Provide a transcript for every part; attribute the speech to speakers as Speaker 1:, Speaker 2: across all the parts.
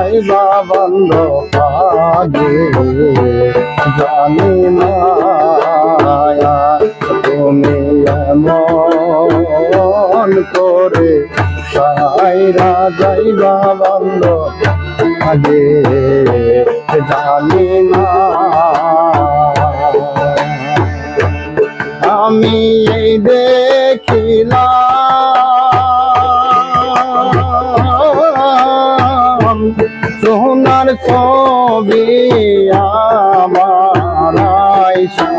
Speaker 1: যাইবা বন্ধ পাগে, জানি না তুমি এমন করে সাইরা যাইবা বন্ধ আগে জানি না। আমি এই দেখিলাম ছবি আমার আয়সা।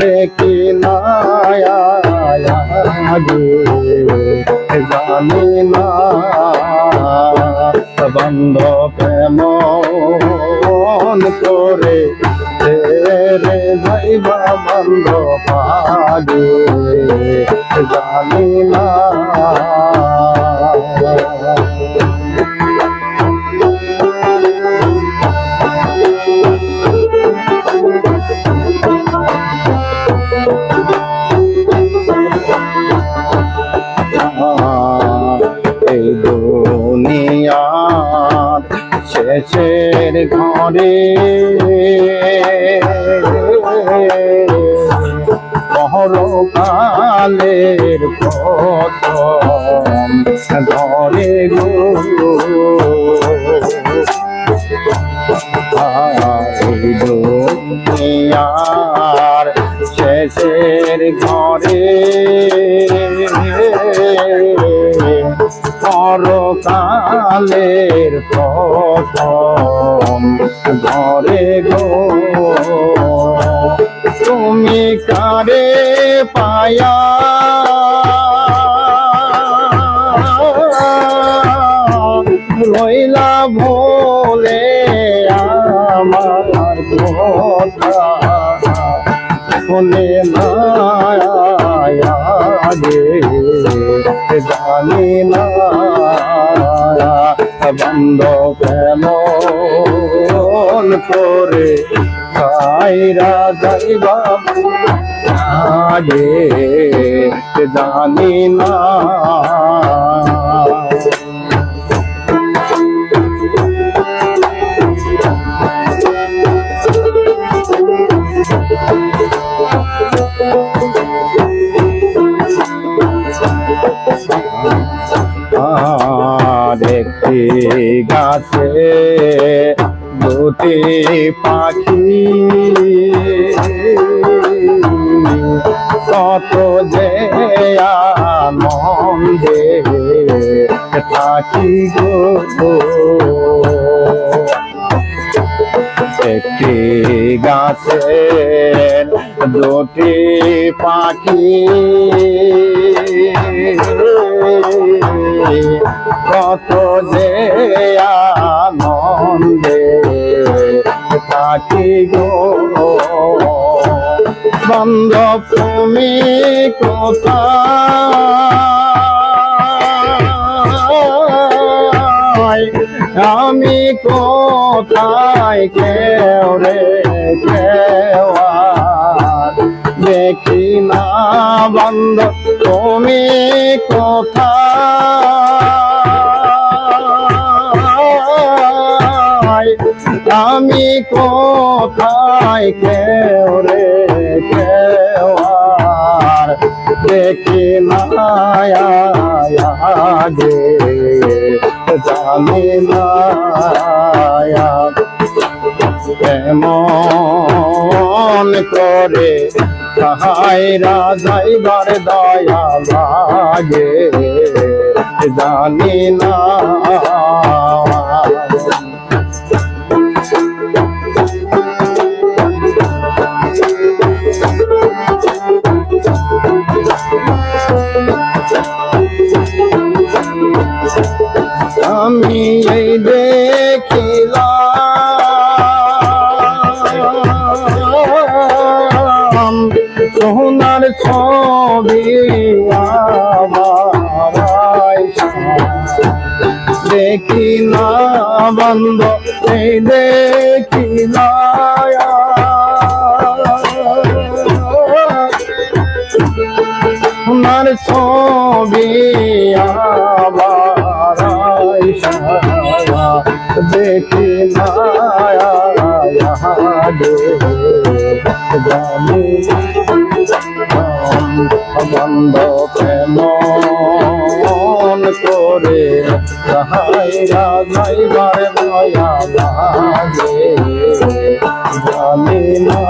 Speaker 1: দেখি না জানি না বন্ধ প্রেম করে রে যাইবা বন্ধ পাগে জানি না শেষের ঘরে। পরকালের প্রথম ধরে গো। দুনিয়ার শেষের ঘরে। পরকালের প্রথম ঘরে গো। তুমি কারে পায়া করে সাইরা যাইবা। আগে জানি না। একটি গাছে দুটি পাখি। কত যে আনন্দে থাকি গো। একটি গাছের দুটি পাখি। কত তুমি কোথায় আমি কোথায় কেউ রে কেউ দেখি না বন্ধ, তুমি কোথায়? আমি কোথায় কেউ রে কেউ দেখি না আগে জানি না এমন করে সাহাইরা যাইবার দয়া লাগে জানি না আমার দেখি না বন্ধ এই দেখিলা সোনার ছবি দেখি না জানি বন্ধ প্রেম করে। সাহাইরা যাইবার মায়া লাগে। জানি না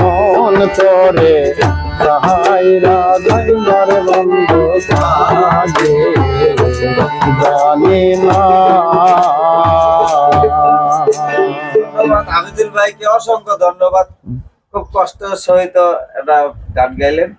Speaker 1: মন করে। সাহাইরা যাইবার বন্ধ লাগে। জানি না
Speaker 2: হামিদুল ভাইকে অসংখ্য ধন্যবাদ। খুব কষ্ট সহিত একটা গান গাইলেন।